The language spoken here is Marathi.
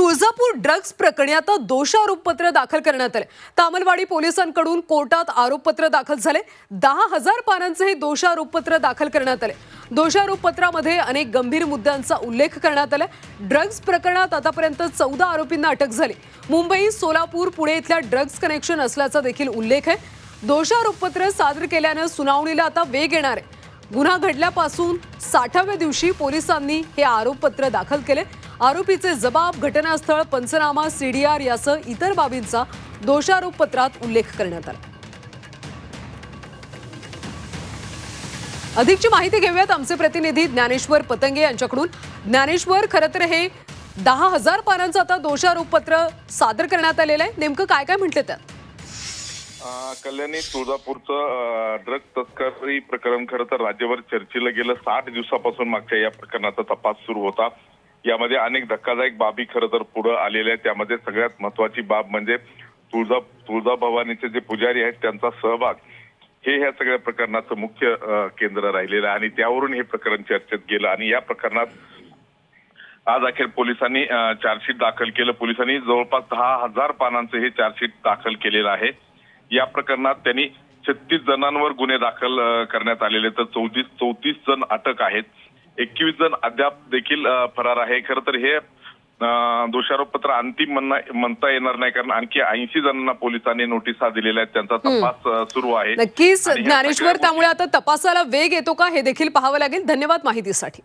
तुळजापूर ड्रग्ज प्रकरणी आता दोषारोपपत्र दाखल करण्यात आले. तामलवाडी पोलिसांकडून कोर्टात आरोपपत्र दाखल झाले. दहा हजार पानांचे हे दोषारोपपत्र दाखल करण्यात आले. दोषारोपपत्रामध्ये अनेक गंभीर मुद्द्यांचा उल्लेख करण्यात आला. ड्रग्ज प्रकरणात आतापर्यंत चौदा आरोपींना अटक झाली. मुंबई सोलापूर पुणे इथल्या ड्रग्ज कनेक्शन असल्याचा देखील उल्लेख आहे. दोषारोपपत्र सादर केल्यानं सुनावणीला आता वेग येणार आहे. गुन्हा घडल्यापासून साठाव्या दिवशी पोलिसांनी हे आरोपपत्र दाखल केले. आरोपीचे जबाब घटनास्थळ पंचनामा सीडीआर यासह इतर बाबींचा दोषारोपपत्रात उल्लेख करण्यात आला. अधिकची माहिती घेऊयात आमचे प्रतिनिधी ज्ञानेश्वर पतंगे यांच्याकडून. ज्ञानेश्वर खरं तर हे दहा हजार पानांचं आता दोषारोपपत्र सादर करण्यात आलेलं आहे. नेमकं काय काय म्हटलं त्यात? कल्याणी तुळजापूरचं ड्रग तस्करी प्रकरण खरं तर राज्यभर चर्चेला गेलं. साठ दिवसापासून मागच्या या प्रकरणाचा तपास सुरू होता. यामध्ये अनेक धक्कादायक बाबी खरं तर पुढे आलेल्या आहेत. त्यामध्ये सगळ्यात महत्वाची बाब म्हणजे तुळजा तुळजाभवानीचे जे पुजारी आहेत त्यांचा सहभाग हे ह्या सगळ्या प्रकरणाचं मुख्य केंद्र राहिलेलं आहे. आणि त्यावरून हे प्रकरण चर्चेत गेलं आणि या प्रकरणात आज अखेर पोलिसांनी चार्जशीट दाखल केलं. पोलिसांनी जवळपास दहा हजार पानांचं हे चार्जशीट दाखल केलेलं आहे. या प्रकरणात त्यांनी छत्तीस जणांवर गुन्हे दाखल करण्यात आलेले तर चौतीस चौतीस जण अटक आहेत. एकवीस जण अद्याप देखील फरार आहे. खरं तर हे दोषारोपपत्र अंतिम म्हणता येणार नाही कारण आणखी ऐंशी जणांना पोलिसांनी नोटिसा दिलेल्या आहेत. त्यांचा तपास सुरू आहे. नक्कीच. ज्ञानेश्वर त्यामुळे आता तपासाला वेग येतो का हे देखील पाहावं लागेल. धन्यवाद माहितीसाठी.